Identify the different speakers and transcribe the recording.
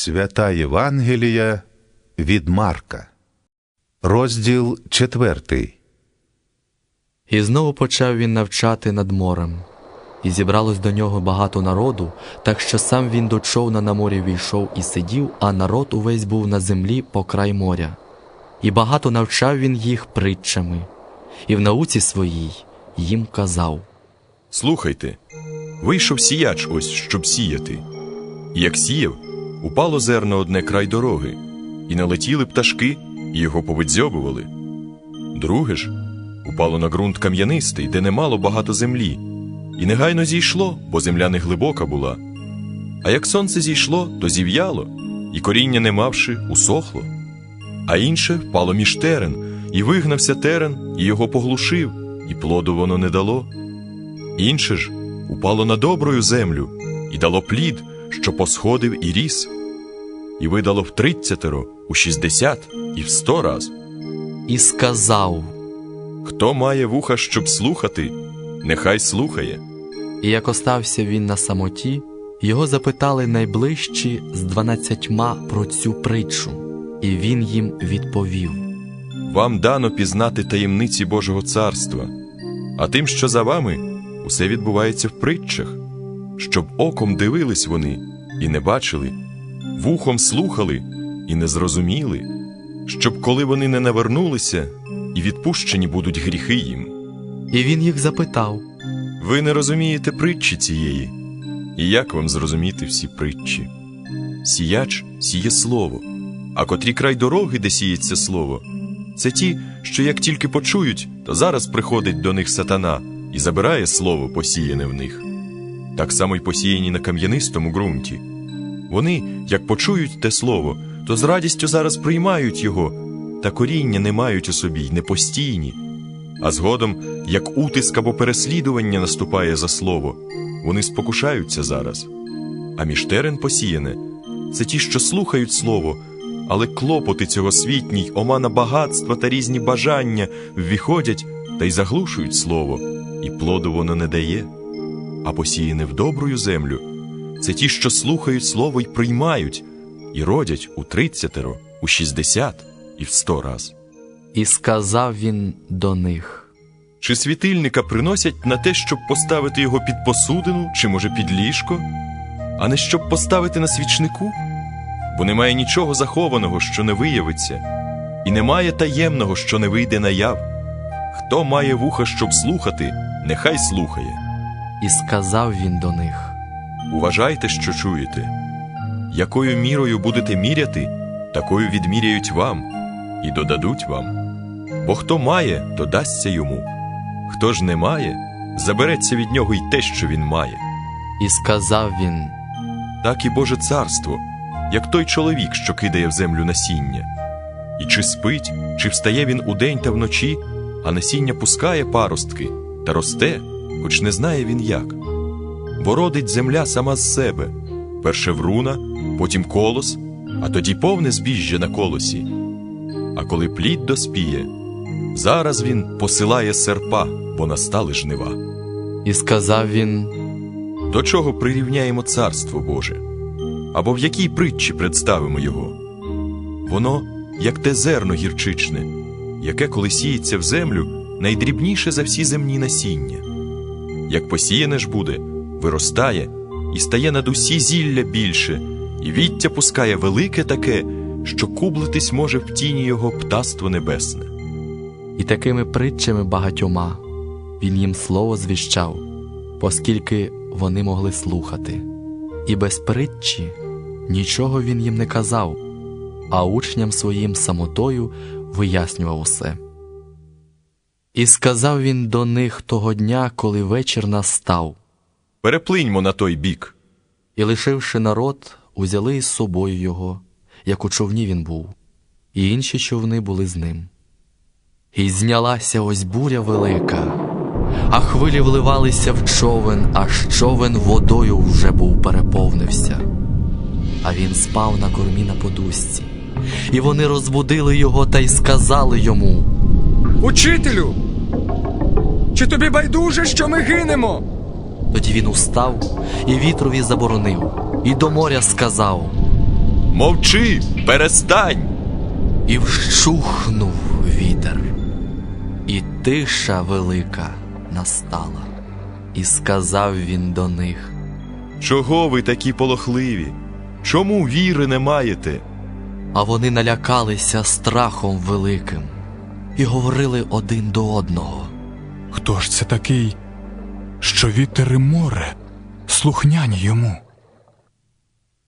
Speaker 1: Свята Євангелія від Марка, розділ четвертий.
Speaker 2: І знову почав він навчати над морем. І зібралось до нього багато народу, так що сам він до човна на морі війшов і сидів, а народ увесь був на землі по край моря. І багато навчав він їх притчами, і в науці своїй їм казав.
Speaker 3: Слухайте, вийшов сіяч ось, щоб сіяти. Як сіяв, упало зерно одне край дороги, і налетіли пташки, і його повидзьобували. Друге ж упало на ґрунт кам'янистий, де немало багато землі, і негайно зійшло, бо земля не глибока була. А як сонце зійшло, то зів'яло, і коріння не мавши, усохло. А інше впало між терен, і вигнався терен, і його поглушив, і плоду воно не дало. Інше ж упало на добрую землю і дало плід, що посходив і ріс, і видало в тридцятеро, у шістдесят і в сто раз.
Speaker 2: І сказав,
Speaker 3: Хто має вуха, щоб слухати, нехай слухає.
Speaker 2: і як остався він на самоті, його запитали найближчі з дванадцятьма про цю притчу, і він їм відповів.
Speaker 3: Вам дано пізнати таємниці Божого царства, а тим, що за вами, усе відбувається в притчах, щоб оком дивились вони і не бачили, вухом слухали і не зрозуміли, щоб коли вони не навернулися, і відпущені будуть гріхи їм.
Speaker 2: І він їх запитав.
Speaker 3: Ви не розумієте притчі цієї, і як вам зрозуміти всі притчі? Сіяч сіє слово, а котрі край дороги, де сіється слово, це ті, що як тільки почують, то зараз приходить до них сатана і забирає слово, посіяне в них. Так само й посіяні на кам'янистому ґрунті. Вони, як почують те слово, то з радістю зараз приймають його, та коріння не мають у собі й не постійні. А згодом, як утиск або переслідування наступає за слово, вони спокушаються зараз. А між терен посіяне це ті, що слухають слово, але клопоти цього світній, омана багатства та різні бажання ввіходять та й заглушують слово, і плоду воно не дає. А посіяне в добрую землю це ті, що слухають слово й приймають, і родять у тридцятеро, у шістдесят і в сто раз.
Speaker 2: І сказав він до них.
Speaker 3: Чи світильника приносять на те, щоб поставити його під посудину, чи, може, під ліжко, а не щоб поставити на свічнику? Бо немає нічого захованого, що не виявиться, і немає таємного, що не вийде наяв. Хто має вуха, щоб слухати, нехай слухає.
Speaker 2: І сказав він до них.
Speaker 3: Уважайте, що чуєте. Якою мірою будете міряти, такою відміряють вам і додадуть вам. Бо хто має, то дасться йому, хто ж не має, забереться від нього й те, що він має.
Speaker 2: І сказав він.
Speaker 3: Так і Боже царство, як той чоловік, що кидає в землю насіння. І чи спить, чи встає він удень та вночі, а насіння пускає паростки та росте, хоч не знає він як. Бо родить земля сама з себе перше вруна, потім колос, а тоді повне збіжжя на колосі. А коли плід доспіє, зараз він посилає серпа, бо настали жнива.
Speaker 2: І сказав він.
Speaker 3: До чого прирівняємо царство Боже? Або в якій притчі представимо його? Воно, як те зерно гірчичне, яке, коли сіється в землю, найдрібніше за всі земні насіння. Як посіяне ж буде, виростає і стає над усі зілля більше, і віття пускає велике таке, що кублитись може в тіні його птаство небесне.
Speaker 2: І такими притчами багатьома він їм слово звіщав, оскільки вони могли слухати. І без притчі нічого він їм не казав, а учням своїм самотою вияснював усе. І сказав він до них того дня, коли вечір настав,
Speaker 3: Переплиньмо на той бік.
Speaker 2: і, лишивши народ, узяли із собою його, як у човні він був, і інші човни були з ним. І знялася ось буря велика, а хвилі вливалися в човен, аж човен водою вже був переповнився. А він спав на кормі на подушці, і вони розбудили його та й сказали йому.
Speaker 4: Учителю! Чи тобі байдуже, що ми гинемо?
Speaker 2: Тоді він устав і вітрові заборонив, і до моря сказав:
Speaker 3: Мовчи, перестань.
Speaker 2: І вщухнув вітер, і тиша велика настала, і сказав він до них.
Speaker 3: Чого ви такі полохливі? Чому віри не маєте?
Speaker 2: А вони налякалися страхом великим і говорили один до одного.
Speaker 5: Хто ж це такий, що вітер і море слухняні йому?